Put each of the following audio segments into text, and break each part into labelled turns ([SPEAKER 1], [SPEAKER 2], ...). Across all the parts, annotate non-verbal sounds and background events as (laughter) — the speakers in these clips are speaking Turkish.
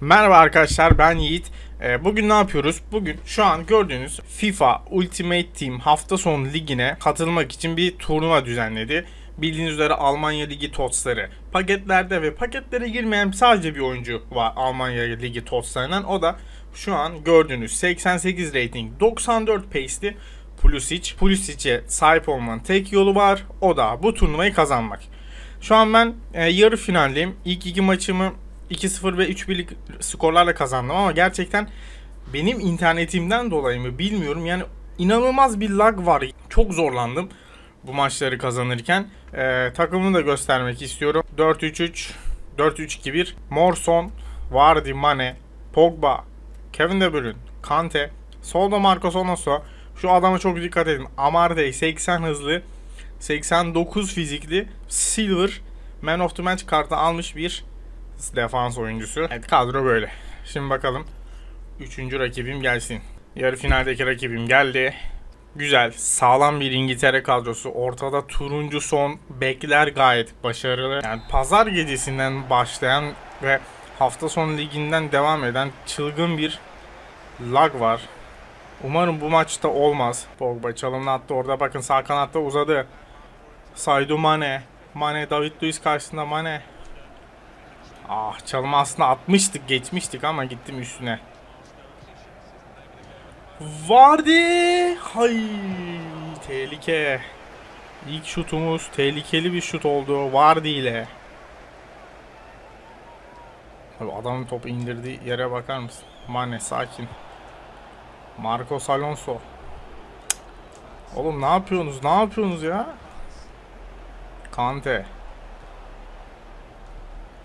[SPEAKER 1] Merhaba arkadaşlar ben Yiğit. Ee, bugün ne yapıyoruz? Bugün şu an gördüğünüz FIFA Ultimate Team hafta sonu ligine katılmak için bir turnuva düzenledi. Bildiğiniz üzere Almanya Ligi TOTS'ları paketlerde ve paketlere girmeyen sadece bir oyuncu var Almanya Ligi TOTS'larından. O da şu an gördüğünüz 88 rating 94 pace'li Pulisic. Pulisic'e sahip olmanın tek yolu var. O da bu turnuvayı kazanmak. Şu an ben e, yarı finaldeyim. İlk iki maçımı 2-0 ve 3-1'lik skorlarla kazandım ama gerçekten benim internetimden dolayı mı bilmiyorum. Yani inanılmaz bir lag var. Çok zorlandım bu maçları kazanırken. Ee, takımını da göstermek istiyorum. 4-3-3, 4-3-2-1. Morson, Vardy, Mane, Pogba, Kevin De Bruyne, Kante, solda Marcos Alonso. Şu adama çok dikkat edin. Amartey 80 hızlı, 89 fizikli, Silver Man of the Match kartı almış bir defans oyuncusu. Evet kadro böyle. Şimdi bakalım. Üçüncü rakibim gelsin. Yarı finaldeki rakibim geldi. Güzel, sağlam bir İngiltere kadrosu. Ortada turuncu son bekler gayet başarılı. Yani pazar gecesinden başlayan ve hafta sonu liginden devam eden çılgın bir lag var. Umarım bu maçta olmaz. Pogba çalımını attı orada bakın sağ kanatta uzadı. Saydu Mane. Mane David Luiz karşısında Mane. Ah çalımı aslında atmıştık geçmiştik ama gittim üstüne. Vardy. Hay tehlike. İlk şutumuz tehlikeli bir şut oldu Vardy ile. Abi adamın topu indirdiği yere bakar mısın? Mane sakin. Marcos Alonso. Oğlum ne yapıyorsunuz? Ne yapıyorsunuz ya? Kante.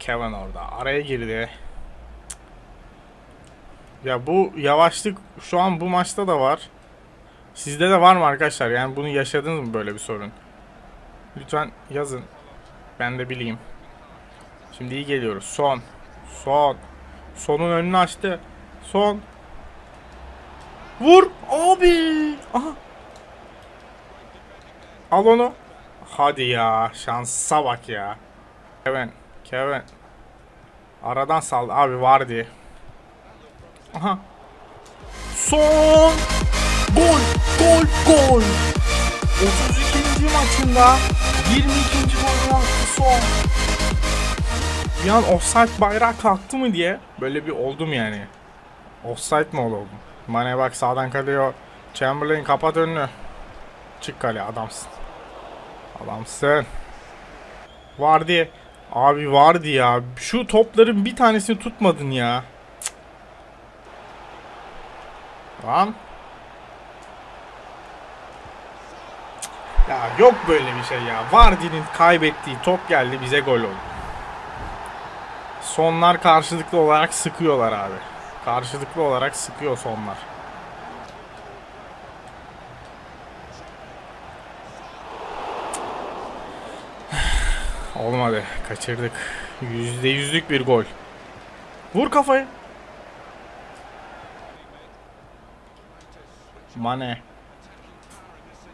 [SPEAKER 1] Kevin orada. Araya girdi. Ya bu yavaşlık şu an bu maçta da var. Sizde de var mı arkadaşlar? Yani bunu yaşadınız mı böyle bir sorun? Lütfen yazın. Ben de bileyim. Şimdi iyi geliyoruz. Son. Son. Sonun önünü açtı. Son. Vur. Abi. Aha. Al onu. Hadi ya. Şansa bak ya. Kevin. Kevin. Aradan sal. Abi var diye. Aha. Son. Gol. Gol. Gol. 32. maçında 22. golü attı son. Bir an offside bayrağı kalktı mı diye böyle bir oldum yani. Offside mi oldum? Mane bak sağdan kalıyor. Chamberlain kapat önünü. Çık kale adamsın. Adamsın. Vardy. Abi vardı ya. Şu topların bir tanesini tutmadın ya. Cık. Ya yok böyle bir şey ya. Vardy'nin kaybettiği top geldi bize gol oldu. Sonlar karşılıklı olarak sıkıyorlar abi. Karşılıklı olarak sıkıyor sonlar. Olmadı. Kaçırdık. Yüzde yüzlük bir gol. Vur kafayı. Mane.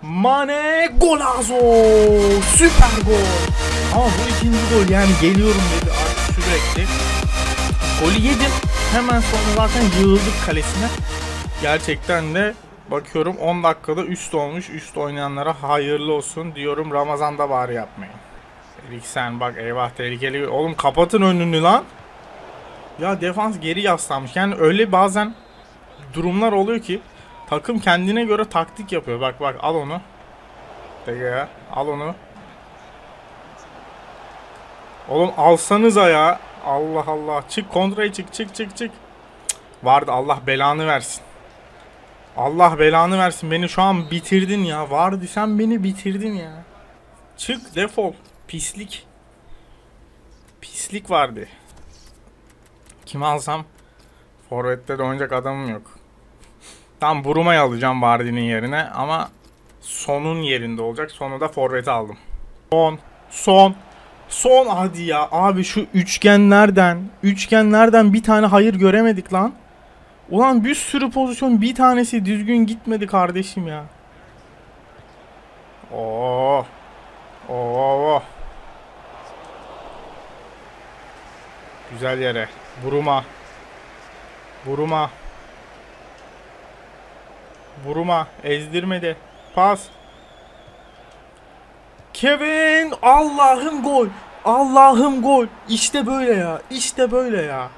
[SPEAKER 1] Mane golazo. Süper gol. Ama bu ikinci gol yani geliyorum dedi artık sürekli. Golü yedim. Hemen sonra zaten yığıldık kalesine. Gerçekten de bakıyorum 10 dakikada üst olmuş. Üst oynayanlara hayırlı olsun diyorum. Ramazan'da bari yapmayın. Eriksen bak eyvah tehlikeli. Oğlum kapatın önünü lan. Ya defans geri yaslanmış. Yani öyle bazen durumlar oluyor ki takım kendine göre taktik yapıyor. Bak bak al onu. Dege al onu. Oğlum alsanıza ya. Allah Allah. Çık kontraya çık çık çık çık. Vardı Allah belanı versin. Allah belanı versin. Beni şu an bitirdin ya. Vardı sen beni bitirdin ya. Çık defol. Pislik. Pislik vardı. Kim alsam? Forvet'te de oynayacak adamım yok. Tam Buruma'yı alacağım Vardy'nin yerine ama sonun yerinde olacak. Sonu da forveti aldım. Son. Son. Son hadi ya. Abi şu üçgenlerden, üçgenlerden bir tane hayır göremedik lan. Ulan bir sürü pozisyon bir tanesi düzgün gitmedi kardeşim ya. Oo. Oo. Güzel yere. Buruma. Buruma. Buruma. Ezdirmedi. Pas. Kevin. Allah'ım gol. Allah'ım gol. İşte böyle ya. İşte böyle ya.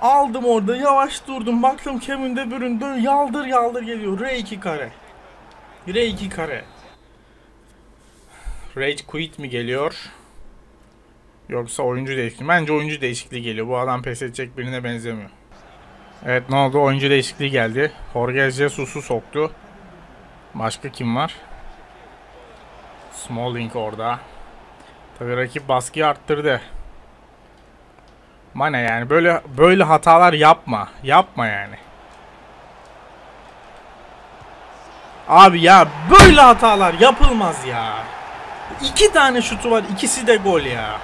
[SPEAKER 1] Aldım orada yavaş durdum. Baktım Kevin De dön yaldır yaldır geliyor. R2 kare. R2 kare. Rage quit mi geliyor? Yoksa oyuncu değişikliği. Bence oyuncu değişikliği geliyor. Bu adam pes edecek birine benzemiyor. Evet ne oldu? Oyuncu değişikliği geldi. Jorge Jesus'u soktu. Başka kim var? Smalling orada. Tabii rakip baskıyı arttırdı. Mane yani böyle böyle hatalar yapma. Yapma yani. Abi ya böyle hatalar yapılmaz ya. İki tane şutu var. ikisi de gol ya.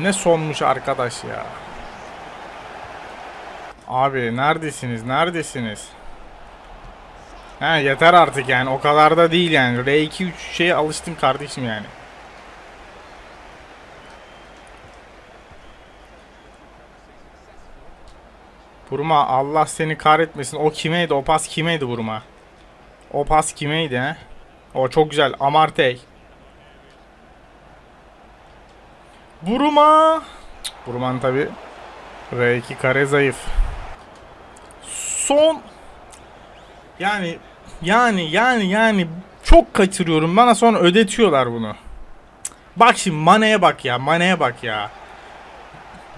[SPEAKER 1] Ne sonmuş arkadaş ya. Abi neredesiniz? Neredesiniz? He yeter artık yani. O kadar da değil yani. R2 3 şeye alıştım kardeşim yani. Buruma Allah seni kahretmesin. O kimeydi? O pas kimeydi Buruma? O pas kimeydi he? O çok güzel. Amartey. Buruma. Burman tabi. R2 kare zayıf. Son. Yani yani yani yani çok kaçırıyorum. Bana sonra ödetiyorlar bunu. Bak şimdi Mane'ye bak ya. Mane'ye bak ya.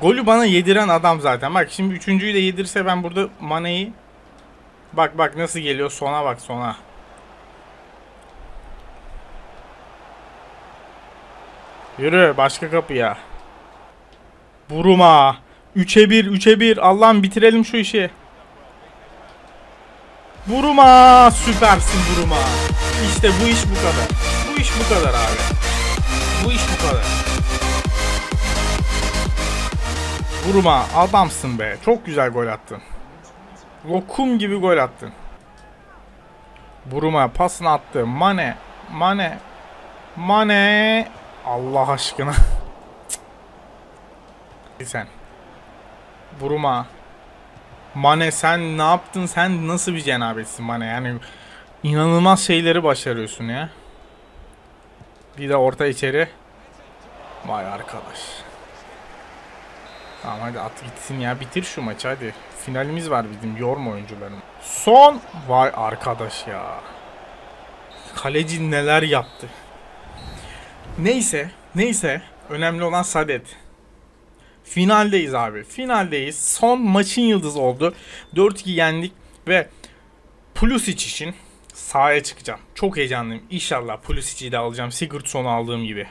[SPEAKER 1] Golü bana yediren adam zaten. Bak şimdi üçüncüyü de yedirse ben burada Mane'yi Bak bak nasıl geliyor sona bak sona. Yürü başka kapıya. Buruma. 3'e 1 3'e 1. Allah'ım bitirelim şu işi. Buruma. Süpersin Buruma. İşte bu iş bu kadar. Bu iş bu kadar abi. Bu iş bu kadar. Buruma adamsın be. Çok güzel gol attın. Lokum gibi gol attın. Buruma pasını attı. Mane. Mane. Mane. Allah aşkına. sen. Buruma. Mane sen ne yaptın? Sen nasıl bir cenabetsin Mane? Yani inanılmaz şeyleri başarıyorsun ya. Bir de orta içeri. Vay arkadaş. Tamam hadi at gitsin ya. Bitir şu maçı hadi. Finalimiz var bizim. Yorma oyuncularını. Son. Vay arkadaş ya. Kaleci neler yaptı. Neyse. Neyse. Önemli olan Sadet. Finaldeyiz abi. Finaldeyiz. Son maçın yıldızı oldu. 4-2 yendik ve Pulisic için sahaya çıkacağım. Çok heyecanlıyım. İnşallah Pulisic'i de alacağım. Sigurdsson'u aldığım gibi.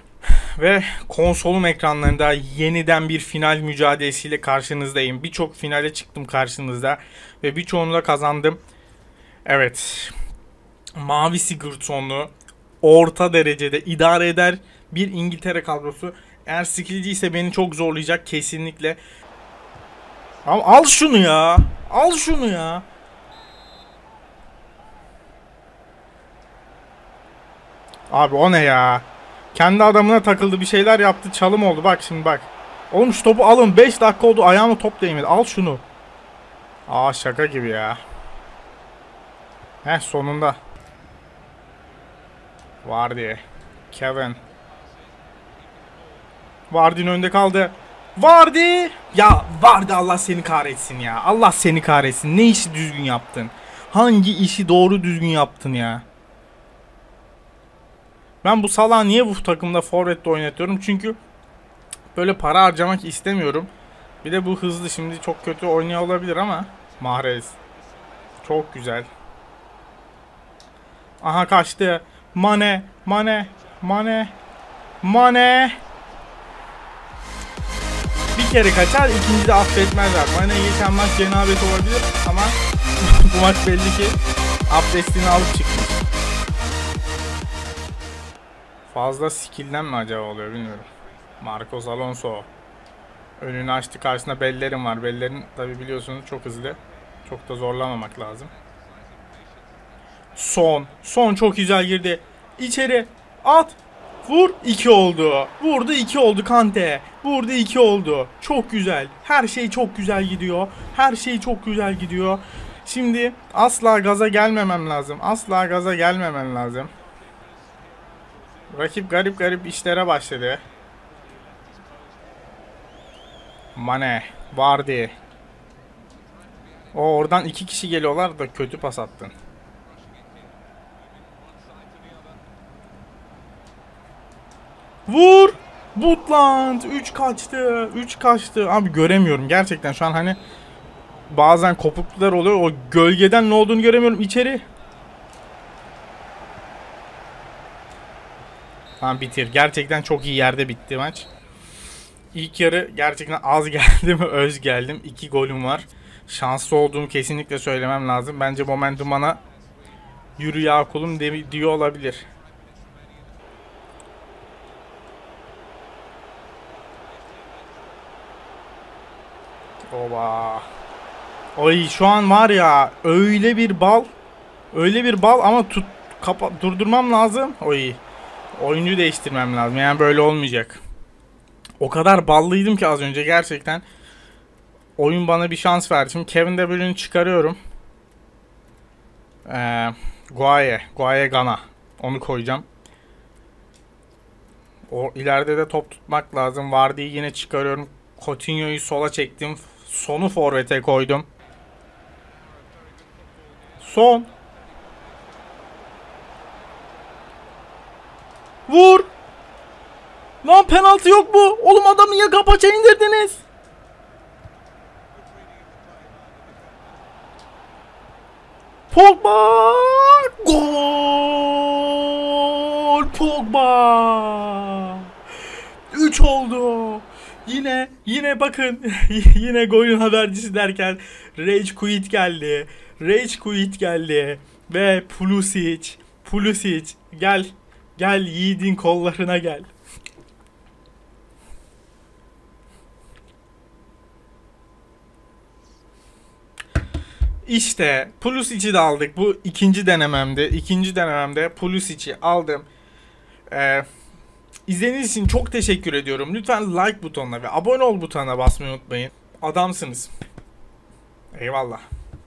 [SPEAKER 1] Ve konsolum ekranlarında yeniden bir final mücadelesiyle karşınızdayım. Birçok finale çıktım karşınızda ve birçoğunu da kazandım. Evet. Mavi Sigurdsson'lu orta derecede idare eder bir İngiltere kadrosu. Eğer skillci ise beni çok zorlayacak kesinlikle. Ama al şunu ya. Al şunu ya. Abi o ne ya? Kendi adamına takıldı bir şeyler yaptı. Çalım oldu. Bak şimdi bak. Oğlum şu topu alın. 5 dakika oldu. Ayağıma top değmedi. Al şunu. Aa şaka gibi ya. Heh sonunda. Vardy. Kevin. Vardy'nin önünde kaldı. Vardy. Ya Vardy Allah seni kahretsin ya. Allah seni kahretsin. Ne işi düzgün yaptın? Hangi işi doğru düzgün yaptın ya? Ben bu Salah'ı niye bu takımda forvette oynatıyorum? Çünkü böyle para harcamak istemiyorum. Bir de bu hızlı şimdi çok kötü oynuyor olabilir ama Mahrez. Çok güzel. Aha kaçtı. Mane, Mane, Mane, Mane. Bir kere kaçar, ikinci de affetmezler. Mane geçen maç cenabet olabilir ama (laughs) bu maç belli ki abdestini alıp çıkmış. Fazla skill'den mi acaba oluyor bilmiyorum. Marcos Alonso. Önünü açtı karşısında Bellerin var. Bellerin tabi biliyorsunuz çok hızlı. Çok da zorlamamak lazım. Son. Son çok güzel girdi. İçeri. At. Vur 2 oldu. Vurdu 2 oldu Kante. Vurdu 2 oldu. Çok güzel. Her şey çok güzel gidiyor. Her şey çok güzel gidiyor. Şimdi asla gaza gelmemem lazım. Asla gaza gelmemem lazım. Rakip garip garip işlere başladı. Mane, Vardy. O oradan iki kişi geliyorlar da kötü pas attın. Vur! Butland 3 kaçtı. 3 kaçtı. Abi göremiyorum gerçekten şu an hani bazen kopukluklar oluyor. O gölgeden ne olduğunu göremiyorum içeri. Tamam bitir. Gerçekten çok iyi yerde bitti maç. İlk yarı gerçekten az (laughs) geldim, öz geldim. İki golüm var. Şanslı olduğumu kesinlikle söylemem lazım. Bence momentum bana yürü ya kulum diyor olabilir. Oba. Ay şu an var ya öyle bir bal. Öyle bir bal ama tut kapa durdurmam lazım. Oy. Oyuncu değiştirmem lazım. Yani böyle olmayacak. O kadar ballıydım ki az önce gerçekten. Oyun bana bir şans verdi. Şimdi Kevin De Bruyne'i çıkarıyorum. Ee, Guaye. Guaye Gana. Onu koyacağım. O ileride de top tutmak lazım. Vardy'yi yine çıkarıyorum. Coutinho'yu sola çektim. Sonu forvete koydum. Son. Vur. Lan penaltı yok mu? Oğlum adamı ya kapaça indirdiniz. Pogba! Gol! Pogba! 3 oldu. Yine bakın (laughs) yine golün habercisi derken Rage Quit geldi. Rage Quit geldi ve Pulisic Pulisic gel gel yiğidin kollarına gel. İşte Pulisic'i de aldık. Bu ikinci denememde. İkinci denememde Pulisic'i aldım. Ee, izlediğiniz için çok teşekkür ediyorum. Lütfen like butonuna ve abone ol butonuna basmayı unutmayın. Adamsınız. Eyvallah.